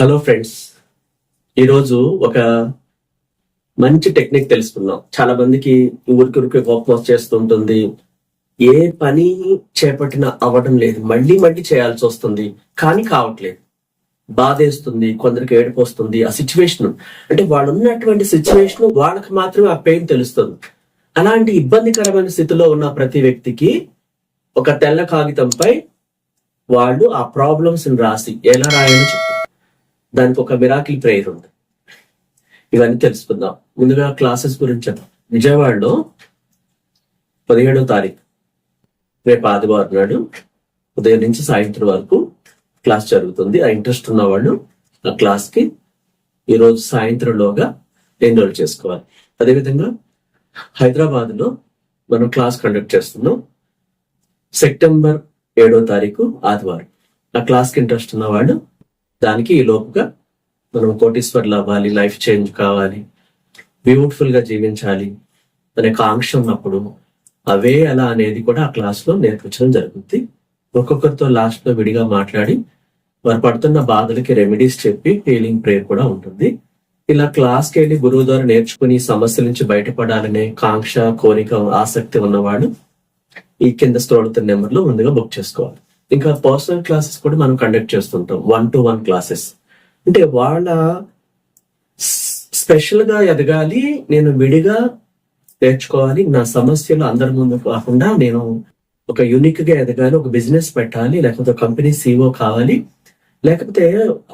Hello friends ఈరోజు ఒక మంచి టెక్నిక్ తెలుసుకుందాం. చాలా మందికి ఊరికొరికి కోపం వచ్చేస్తుంటుంది ఏ పని చేపట్టిన అవ్వడం లేదు. మళ్ళీ మళ్ళీ చేయాల్సి వస్తుంది. కానీ కావట్లేదు. బాధేస్తుంది కొందరికి ఏడుపు వస్తుంది. ఆ సిచ్యువేషన్ అంటే వాళ్ళు ఉన్నటువంటి సిచ్యువేషన్ వాళ్ళకి మాత్రమే ఆ పెయిన్ తెలుస్తుంది. అలాంటి ఇబ్బందికరమైన స్థితిలో ఉన్న ప్రతి వ్యక్తికి ఒక తెల్ల కాగితంపై వాళ్ళు ఆ ప్రాబ్లమ్స్ రాసి ఎలా రాయాలో చెప్పారు దానికి ఒక మిరాకిల్ ప్రేయర్ ఉంది. ఇవన్నీ తెలుసుకుందాం. ముందుగా క్లాసెస్ గురించి చెప్తాం విజయవాడలో పదిహేడో తారీఖు రేపు ఆదివారం నాడు ఉదయం నుంచి సాయంత్రం వరకు క్లాస్ జరుగుతుంది. ఆ ఇంట్రెస్ట్ ఉన్న వాళ్ళు ఆ క్లాస్కి ఈరోజు సాయంత్రంలోగా ఎన్రోల్ చేసుకోవాలి. అదేవిధంగా హైదరాబాద్లో మనం క్లాస్ కండక్ట్ చేస్తున్నాం. సెప్టెంబర్ ఏడో తారీఖు ఆదివారం. ఆ క్లాస్కి ఇంట్రెస్ట్ ఉన్న వాళ్ళు దానికి ఈ లోపుగా మనం కోటీశ్వర్లు అవ్వాలి లైఫ్ చేంజ్ కావాలి బ్యూటిఫుల్గా జీవించాలి అనే కాంక్ష ఉన్నప్పుడు అవే అలా అనేది కూడా ఆ క్లాస్లో నేర్పించడం జరుగుతుంది ఒక్కొక్కరితో లాస్ట్లో విడిగా మాట్లాడి వారు పడుతున్న బాధలకి రెమెడీస్ చెప్పి హీలింగ్ ప్రేయర్ కూడా ఉంటుంది. ఇలా క్లాస్కి వెళ్ళి గురువు ద్వారా నేర్చుకుని సమస్యల నుంచి బయటపడాలనే కాంక్ష కోరిక ఆసక్తి ఉన్నవాడు ఈ కింద స్క్రోల్ నెంబర్లో ముందుగా బుక్ చేసుకోవాలి. ఇంకా పర్సనల్ క్లాసెస్ కూడా మనం కండక్ట్ చేస్తుంటాం. వన్ టు వన్ క్లాసెస్ అంటే వాళ్ళ స్పెషల్గా ఎదగాలి నేను విడిగా నేర్చుకోవాలి నా సమస్యలు అందరి ముందు కాకుండా నేను ఒక యూనిక్గా ఎదగాలి ఒక బిజినెస్ పెట్టాలి లేకపోతే కంపెనీ సీఓ కావాలి. లేకపోతే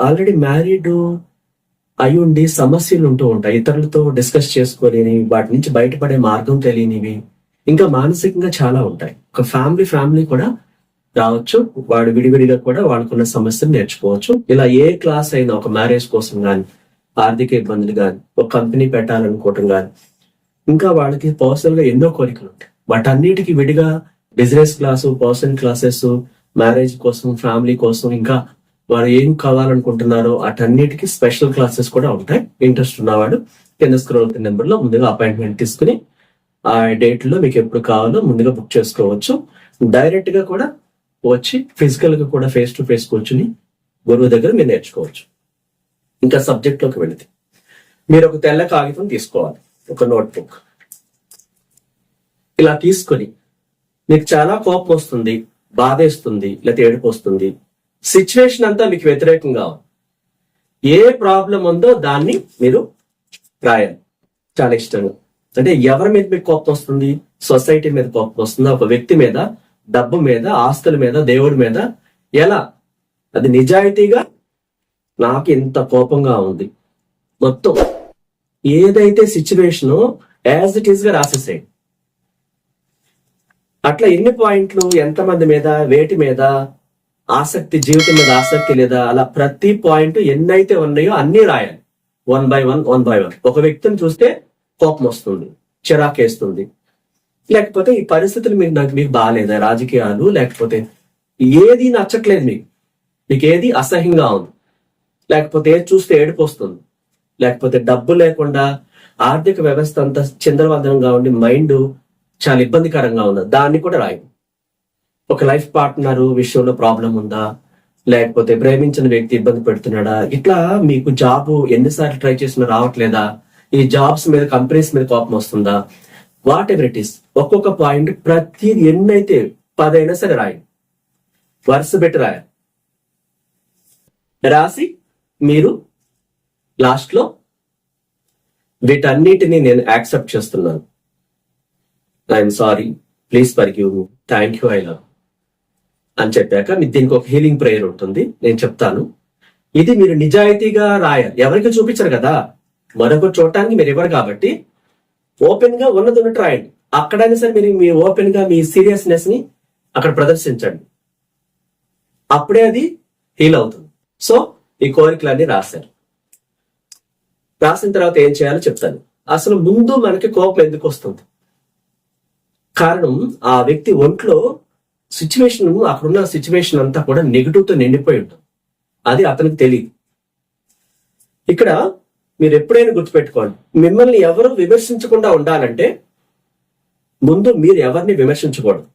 ఆల్రెడీ మ్యారీడ్ అయి ఉండి సమస్యలు ఉంటూ ఉంటాయి. ఇతరులతో డిస్కస్ చేసుకోలేని వాటి నుంచి బయటపడే మార్గం తెలియనివి ఇంకా మానసికంగా చాలా ఉంటాయి. ఒక ఫ్యామిలీ ఫ్యామిలీ కూడా రావచ్చు. వాడు విడివిడిగా కూడా వాళ్ళకున్న సమస్యను నేర్చుకోవచ్చు. ఇలా ఏ క్లాస్ అయినా ఒక మ్యారేజ్ కోసం కానీ ఆర్థిక ఇబ్బందులు కానీ ఒక కంపెనీ పెట్టాలనుకోవటం కానీ ఇంకా వాళ్ళకి పర్సనల్గా ఎన్నో కోరికలు ఉంటాయి. వాటన్నిటికి విడిగా business class personal classes marriage కోసం ఫ్యామిలీ కోసం ఇంకా వారు ఏం కావాలనుకుంటున్నారో అటన్నిటికీ స్పెషల్ క్లాసెస్ కూడా ఉంటాయి. ఇంట్రెస్ట్ ఉన్నవాడు కింద స్క్రోల్ నెంబర్లో ముందుగా అపాయింట్మెంట్ తీసుకుని ఆ డేట్లో మీకు ఎప్పుడు కావాలో ముందుగా బుక్ చేసుకోవచ్చు. డైరెక్ట్గా కూడా వచ్చి ఫిజికల్గా కూడా ఫేస్ టు ఫేస్ కూర్చుని గురువు దగ్గర మీరు నేర్చుకోవచ్చు. ఇంకా సబ్జెక్ట్లోకి వెళితే. మీరు ఒక తెల్ల కాగితం తీసుకోవాలి. ఒక నోట్బుక్ ఇలా తీసుకొని మీకు చాలా కోపం వస్తుంది బాధేస్తుంది లేకపోతే ఏడుపు వస్తుంది. సిచ్యువేషన్ అంతా మీకు వ్యతిరేకంగా ఏ ప్రాబ్లం ఉందో దాన్ని మీరు రాయాలి. చాలా ఇష్టంగా. అంటే ఎవరి మీద మీకు కోపం వస్తుంది? సొసైటీ మీద కోపం వస్తుందా? ఒక వ్యక్తి మీద డబ్బు మీద ఆస్తుల మీద దేవుడి మీద. ఎలా? అది నిజాయితీగా నాకు ఇంత కోపంగా ఉంది. మొత్తం ఏదైతే సిచ్యువేషన్ యాజ్ ఇట్ ఈస్గా రాసేసేయండి అట్లా ఎన్ని పాయింట్లు ఎంతమంది మీద వేటి మీద ఆసక్తి జీవితం మీద ఆసక్తి లేదా అలా ప్రతి పాయింట్ ఎన్నైతే ఉన్నాయో అన్ని రాయాలి. One by one one by one. ఒక వ్యక్తిని చూస్తే కోపం వస్తుంది చిరాకేస్తుంది. లేకపోతే ఈ పరిస్థితులు మీకు నాకు మీకు బాగాలేదా రాజకీయాలు లేకపోతే ఏది నచ్చట్లేదు మీకు? మీకు ఏది అసహ్యంగా ఉంది? లేకపోతే చూస్తే ఏడుపు వస్తుంది? లేకపోతే డబ్బు లేకుండా ఆర్థిక వ్యవస్థ అంతా చిందరవందరంగా ఉండి మైండ్ చాలా ఇబ్బందికరంగా ఉంది? దాన్ని కూడా రాయి ఒక లైఫ్ పార్ట్నర్ విషయంలో ప్రాబ్లం ఉందా? లేకపోతే ప్రేమించిన వ్యక్తి ఇబ్బంది పెడుతున్నాడా? ఇట్లా మీకు జాబ్ ఎన్నిసార్లు ట్రై చేసినా రావట్లేదా? ఈ జాబ్స్ మీద కంపెనీస్ మీద కోపం వస్తుందా? వాట్ ఎవర్ ఇట్ ఈస్ ఒక్కొక్క పాయింట్ ప్రతి ఎన్నైతే పదైనా సరే రాయి. వరుస పెట్టి రాయ రాసి మీరు లాస్ట్లో వీటన్నిటిని నేను యాక్సెప్ట్ చేస్తున్నాను. I'm sorry please forgive me thank you I love అని చెప్పాక దీనికి ఒక హీలింగ్ ప్రేయర్ ఉంటుంది. నేను చెప్తాను. ఇది మీరు నిజాయితీగా రాయాలి. ఎవరికి చూపించరు కదా? మరొక చూడటానికి మీరు ఇవ్వరు కాబట్టి ఓపెన్గా ఉన్నది ఉన్నట్టు రాయండి. అక్కడైనా సరే మీరు మీ ఓపెన్గా మీ సీరియస్నెస్ని అక్కడ ప్రదర్శించండి. అప్పుడే అది హీల్ అవుతుంది. సో ఈ కోరికలన్నీ రాశారు. రాసిన తర్వాత ఏం చేయాలో చెప్తాను. అసలు ముందు మనకి కోపం ఎందుకు వస్తుంది? కారణం ఆ వ్యక్తి ఒంట్లో సిచ్యువేషన్ అక్కడున్న సిచ్యువేషన్ అంతా కూడా నెగిటివ్తో నిండిపోయి ఉంటుంది. అది అతనికి తెలియదు ఇక్కడ మీరు ఎప్పుడైనా గుర్తుపెట్టుకోండి మిమ్మల్ని ఎవరు విమర్శించకుండా ఉండాలంటే ముందు మీరు ఎవరిని విమర్శించకూడదు.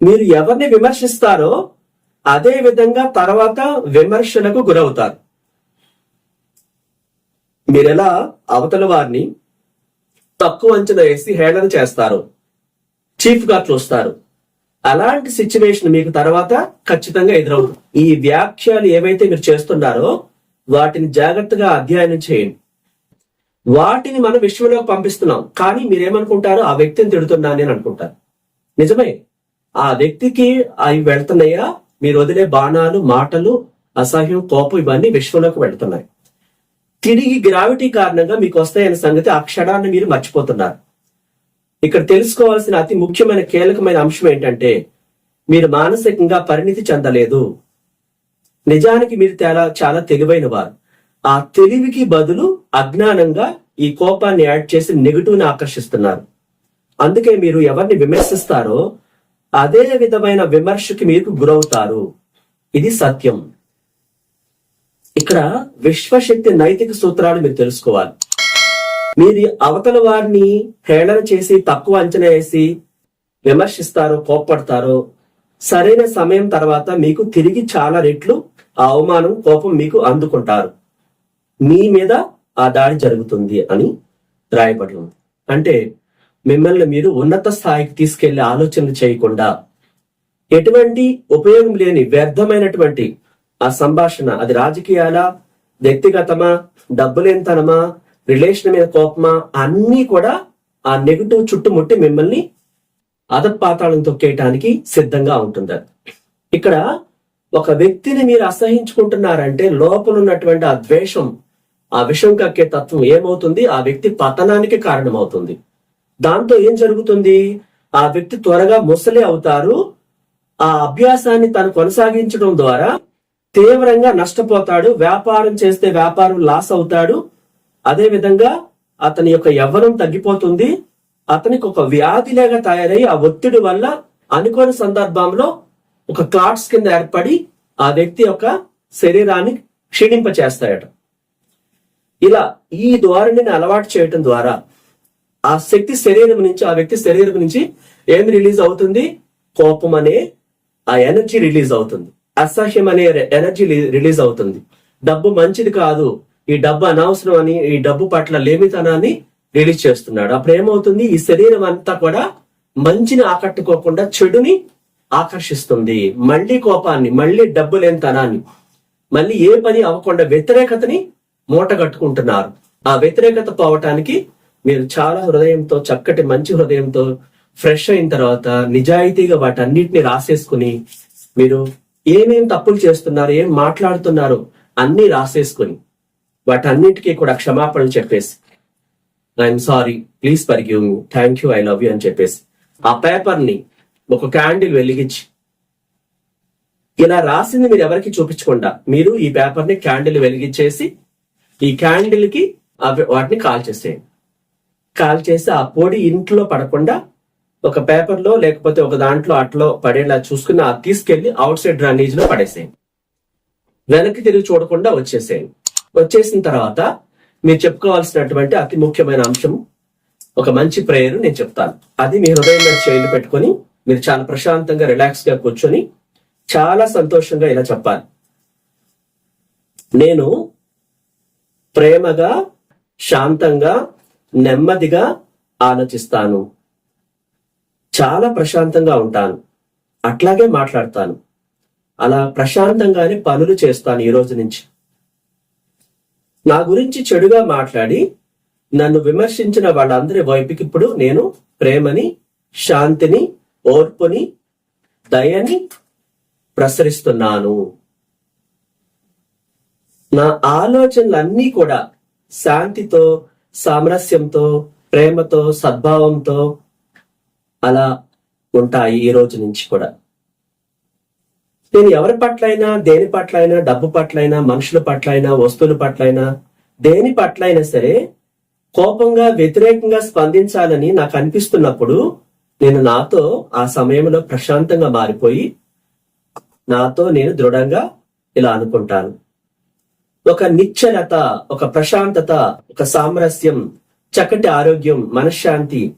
మీరు ఎవరిని విమర్శిస్తారో అదే విధంగా తర్వాత విమర్శలకు గురవుతారు. మీరెలా అవతల వారిని తక్కువ అంచనా వేసి హేళన చేస్తారు చీఫ్గా చూస్తారు అలాంటి సిచ్యువేషన్ మీకు తర్వాత ఖచ్చితంగా ఎదురవుతుంది. ఈ వ్యాఖ్యలు ఏవైతే మీరు చేస్తున్నారో వాటిని జాగ్రత్తగా అధ్యయనం చేయండి. వాటిని మనం విశ్వంలోకి పంపిస్తున్నాం. కానీ మీరేమనుకుంటారో? ఆ వ్యక్తిని తిడుతున్నాను అని అనుకుంటారు. నిజమే. ఆ వ్యక్తికి అవి వెళ్తున్నాయా? మీరు వదిలే బాణాలు మాటలు అసహ్యం కోపం ఇవన్నీ విశ్వంలోకి వెళ్తున్నాయి. తిరిగి గ్రావిటీ కారణంగా మీకు వస్తాయనే సంగతి ఆ క్షణాన్ని మీరు మర్చిపోతున్నారు. ఇక్కడ తెలుసుకోవాల్సిన అతి ముఖ్యమైన కీలకమైన అంశం ఏంటంటే మీరు మానసికంగా పరిణితి చెందలేదు. నిజానికి మీరు చాలా చాలా తెలివైన వారు. ఆ తెలివికి బదులు అజ్ఞానంగా ఈ కోపాన్ని యాడ్ చేసి నెగిటివ్ని ఆకర్షిస్తున్నారు. అందుకే మీరు ఎవరిని విమర్శిస్తారో అదే విధమైన విమర్శకి మీరు గురవుతారు. ఇది సత్యం. ఇక్కడ విశ్వశక్తి నైతిక సూత్రాలు మీరు తెలుసుకోవాలి. మీరు అవతల వారిని హేళన చేసి తక్కువ అంచనా వేసి విమర్శిస్తారో కోప్పడతారో సరైన సమయం తర్వాత మీకు తిరిగి చాలా రెట్లు ఆ అవమానం కోపం మీకు అందుకుంటారు మీ మీద ఆ దాడి జరుగుతుంది అని రాయబడి ఉంది అంటే మిమ్మల్ని మీరు ఉన్నత స్థాయికి తీసుకెళ్ళే ఆలోచనలు చేయకుండా ఎటువంటి ఉపయోగం లేని వ్యర్థమైనటువంటి ఆ సంభాషణ అది రాజకీయాల వ్యక్తిగతమా డబ్బులేంతనమా రిలేషన్ మీద కోపమా అన్నీ కూడా ఆ నెగిటివ్ చుట్టుముట్టి మిమ్మల్ని అధపాతాళం తొక్కేయటానికి సిద్ధంగా ఉంటుంది అది. ఇక్కడ ఒక వ్యక్తిని మీరు అసహించుకుంటున్నారంటే లోపల ఉన్నటువంటి ఆ ద్వేషం ఆ విషం కక్కే తత్వం ఏమవుతుంది? ఆ వ్యక్తి పతనానికి కారణమవుతుంది. దాంతో ఏం జరుగుతుంది? ఆ వ్యక్తి త్వరగా ముసలి అవుతారు. ఆ అభ్యాసాన్ని తను కొనసాగించడం ద్వారా తీవ్రంగా నష్టపోతాడు. వ్యాపారం చేస్తే వ్యాపారం లాస్ అవుతాడు. అదే విధంగా అతని యొక్క యవ్వనం తగ్గిపోతుంది. అతనికి ఒక వ్యాధిలాగా తయారై ఆ ఒత్తిడి వల్ల అనుకోని సందర్భంలో ఒక క్లాట్స్ కింద ఏర్పడి ఆ వ్యక్తి యొక్క శరీరాన్ని క్షీణింప చేస్తాయట ఇలా ఈ ధోరణిని అలవాటు చేయటం ద్వారా ఆ శక్తి శరీరం నుంచి ఆ వ్యక్తి శరీరం నుంచి ఏం రిలీజ్ అవుతుంది? కోపం అనే ఆ ఎనర్జీ రిలీజ్ అవుతుంది. అసహ్యం అనే ఎనర్జీ రిలీజ్ అవుతుంది. డబ్బు మంచిది కాదు. ఈ డబ్బు అనవసరం అని ఈ డబ్బు పట్ల లేమితనాన్ని రిలీజ్ చేస్తున్నాడు. అప్పుడు ఏమవుతుంది ఈ శరీరం అంతా కూడా మంచిని ఆకట్టుకోకుండా చెడుని ఆకర్షిస్తుంది. మళ్ళీ కోపాన్ని మళ్ళీ డబ్బు లేని తనాన్ని మళ్ళీ ఏ పని అవ్వకుండా వ్యతిరేకతని మూట కట్టుకుంటున్నారు. ఆ వ్యతిరేకత పోవటానికి మీరు చాలా హృదయంతో చక్కటి మంచి హృదయంతో ఫ్రెష్ అయిన తర్వాత నిజాయితీగా వాటన్నిటిని రాసేసుకుని మీరు ఏమేం తప్పులు చేస్తున్నారు ఏం మాట్లాడుతున్నారు అన్ని రాసేసుకుని వాటన్నిటికీ కూడా క్షమాపణలు చెప్పేసి I'm sorry please forgive thank you I love you అని చెప్పేసి ఆ పేపర్ని ఒక క్యాండిల్ వెలిగించి. ఇలా రాసింది మీరు ఎవరికి చూపించకుండా మీరు ఈ పేపర్ని క్యాండిల్ వెలిగించేసి ఈ క్యాండిల్కి అవి వాటిని కాల్ చేసేయండి. కాల్ చేసి ఆ పొడి ఇంట్లో పడకుండా ఒక పేపర్లో లేకపోతే ఒక దాంట్లో అట్లో పడేలా చూసుకుని ఆ తీసుకెళ్ళి అవుట్ సైడ్ డ్రైనేజ్లో పడేసేయండి. వెనక్కి తిరిగి చూడకుండా వచ్చేసేయండి. వచ్చేసిన తర్వాత మీరు చెప్పుకోవాల్సినటువంటి అతి ముఖ్యమైన అంశం ఒక మంచి ప్రేయర్ నేను చెప్తాను. అది మీ హృదయంలో మీద పెట్టుకొని మీరు చాలా ప్రశాంతంగా రిలాక్స్గా కూర్చొని చాలా సంతోషంగా ఇలా చెప్పాలి. నేను ప్రేమగా శాంతంగా నెమ్మదిగా ఆలోచిస్తాను. చాలా ప్రశాంతంగా ఉంటాను. అట్లాగే మాట్లాడతాను. అలా ప్రశాంతంగానే పనులు చేస్తాను ఈ రోజు నుంచి. నా గురించి చెడుగా మాట్లాడి నన్ను విమర్శించిన వాళ్ళందరి వైపుకి ఇప్పుడు నేను ప్రేమని శాంతిని ఓర్పుని దయని ప్రసరిస్తున్నాను. నా ఆలోచనలన్నీ కూడా శాంతితో సామరస్యంతో ప్రేమతో సద్భావంతో అలా ఉంటాయి ఈ రోజు నుంచి కూడా. నేను ఎవరి పట్లైనా దేని పట్లైనా డబ్బు పట్లైనా మనుషుల పట్లైనా వస్తువుల పట్లైనా దేని పట్లైనా సరే కోపంగా వ్యతిరేకంగా స్పందించాలని నాకు అనిపిస్తున్నప్పుడు నేను నాతో ఆ సమయంలో ప్రశాంతంగా మారిపోయి నాతో నేను దృఢంగా ఇలా అనుకుంటాను. ఒక నిశ్చలత ఒక ప్రశాంతత ఒక సామరస్యం చక్కటి ఆరోగ్యం మనశ్శాంతి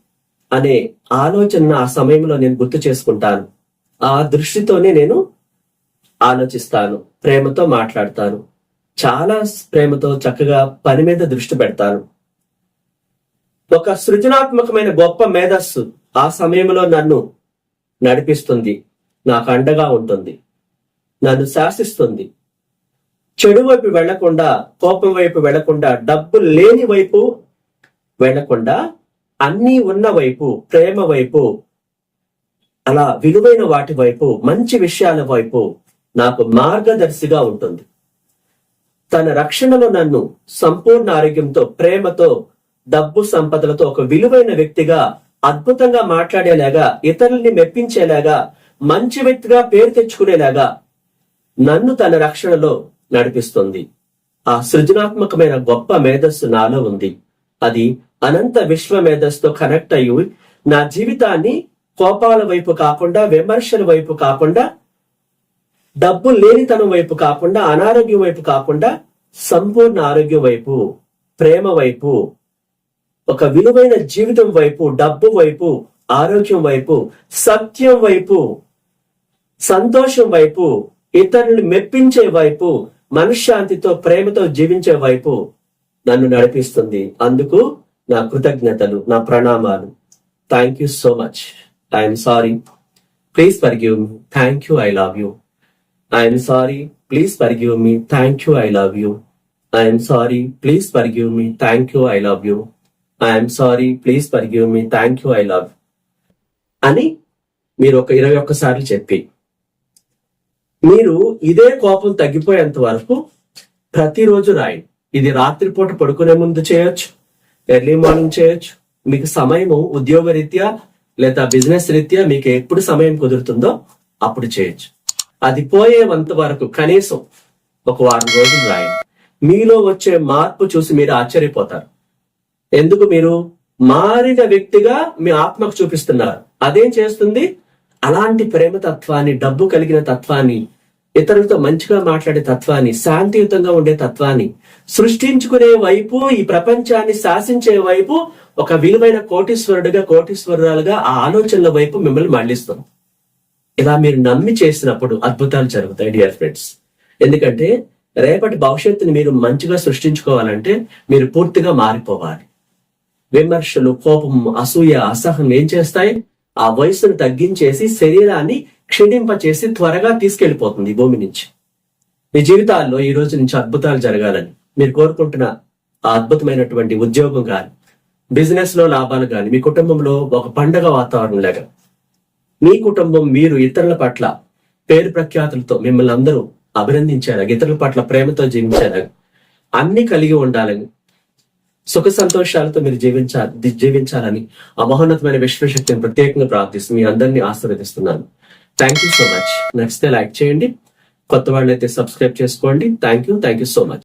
అనే ఆలోచన ఆ సమయంలో నేను గుర్తు చేసుకుంటాను. ఆ దృష్టితోనే నేను ఆలోచిస్తాను ప్రేమతో మాట్లాడతాను చాలా ప్రేమతో చక్కగా పని మీద దృష్టి పెడతాను. ఒక సృజనాత్మకమైన గొప్ప మేధస్సు ఆ సమయంలో నన్ను నడిపిస్తుంది. నాకు అండగా ఉంటుంది. నన్ను శాసిస్తుంది. చెడు వైపు వెళ్ళకుండా కోపం వైపు వెళ్ళకుండా డబ్బు లేని వైపు వెళ్ళకుండా అన్నీ ఉన్న వైపు ప్రేమ వైపు అలా విలువైన వాటి వైపు మంచి విషయాల వైపు నాకు మార్గదర్శిగా ఉంటుంది. తన రక్షణలో నన్ను సంపూర్ణ ఆరోగ్యంతో ప్రేమతో డబ్బు సంపదలతో ఒక విలువైన వ్యక్తిగా అద్భుతంగా మాట్లాడేలాగా ఇతరుల్ని మెప్పించేలాగా మంచి వ్యక్తిగా పేరు తెచ్చుకునేలాగా నన్ను తన రక్షణలో నడిపిస్తుంది. ఆ సృజనాత్మకమైన గొప్ప మేధస్సు నాలో ఉంది. అది అనంత విశ్వ మేధస్సుతో కనెక్ట్ అయ్యి నా జీవితాన్ని కోపాల వైపు కాకుండా విమర్శల వైపు కాకుండా డబ్బు లేనితనం వైపు కాకుండా అనారోగ్యం వైపు కాకుండా సంపూర్ణ ఆరోగ్యం వైపు ప్రేమ వైపు ఒక విలువైన జీవితం వైపు డబ్బు వైపు ఆరోగ్యం వైపు సత్యం వైపు సంతోషం వైపు ఇతరులను మెప్పించే వైపు మనశ్శాంతితో ప్రేమతో జీవించే వైపు నన్ను నడిపిస్తుంది. అందుకు నా కృతజ్ఞతలు నా ప్రణామాలు. Thank you so much I'm sorry please forgive me thank you I love you I'm sorry please forgive me thank you I love you I'm sorry please forgive me thank you I love you I'm sorry please forgive me thank you I love అని మీరు ఒక ఇరవై ఒక్కసార్లు చెప్పి మీరు ఇదే కోపం తగ్గిపోయేంత వరకు ప్రతిరోజు రాయండి ఇది రాత్రిపూట పడుకునే ముందు చేయొచ్చు ఎర్లీ మార్నింగ్ చేయొచ్చు. మీకు సమయము ఉద్యోగ రీత్యా లేదా బిజినెస్ రీత్యా మీకు ఎప్పుడు సమయం కుదురుతుందో అప్పుడు చేయొచ్చు. అది పోయేంత వరకు కనీసం ఒక వారం రోజులు రాయండి మీలో వచ్చే మార్పు చూసి మీరు ఆశ్చర్యపోతారు. ఎందుకు మీరు మారిన వ్యక్తిగా మీ ఆత్మకు చూపిస్తున్నారు? అదేం చేస్తుంది? అలాంటి ప్రేమ తత్వాన్ని డబ్బు కలిగిన తత్వాన్ని ఇతరులతో మంచిగా మాట్లాడే తత్వాన్ని శాంతియుతంగా ఉండే తత్వాన్ని సృష్టించుకునే వైపు ఈ ప్రపంచాన్ని శాసించే వైపు ఒక విలువైన కోటీశ్వరుడిగా కోటీశ్వరురాలుగా ఆ ఆలోచనల వైపు మిమ్మల్ని మళ్ళిస్తాం ఇలా మీరు నమ్మి చేసినప్పుడు అద్భుతాలు జరుగుతాయి డియర్ ఫ్రెండ్స్ ఎందుకంటే రేపటి భవిష్యత్తుని మీరు మంచిగా సృష్టించుకోవాలంటే మీరు పూర్తిగా మారిపోవాలి. విమర్శలు కోపం అసూయ అసహనం ఏం చేస్తాయి? ఆ వయసును తగ్గించేసి శరీరాన్ని క్షీణింపచేసి త్వరగా తీసుకెళ్ళిపోతుంది భూమి నుంచి. మీ జీవితాల్లో ఈ రోజు నుంచి అద్భుతాలు జరగాలని మీరు కోరుకుంటున్న ఆ అద్భుతమైనటువంటి ఉద్యోగం కానీ బిజినెస్లో లాభాలు కానీ మీ కుటుంబంలో ఒక పండగ వాతావరణం లేక మీ కుటుంబం మీరు ఇతరుల పట్ల పేరు ప్రఖ్యాతులతో మిమ్మల్ని అందరూ అభినందించారు ఇతరుల పట్ల ప్రేమతో జీవించారు అన్ని కలిగి ఉండాలని సుఖ సంతోషాలతో మీరు జీవించాలి జీవించాలని ఆ మహోన్నతమైన విశ్వశక్తిని ప్రత్యేకంగా ప్రార్థిస్తూ మీ అందరినీ ఆశీర్వదిస్తున్నాను. థ్యాంక్ యూ సో మచ్ నచ్చితే లైక్ చేయండి. కొత్త వాళ్ళైతే సబ్స్క్రైబ్ చేసుకోండి. Thank you thank you so much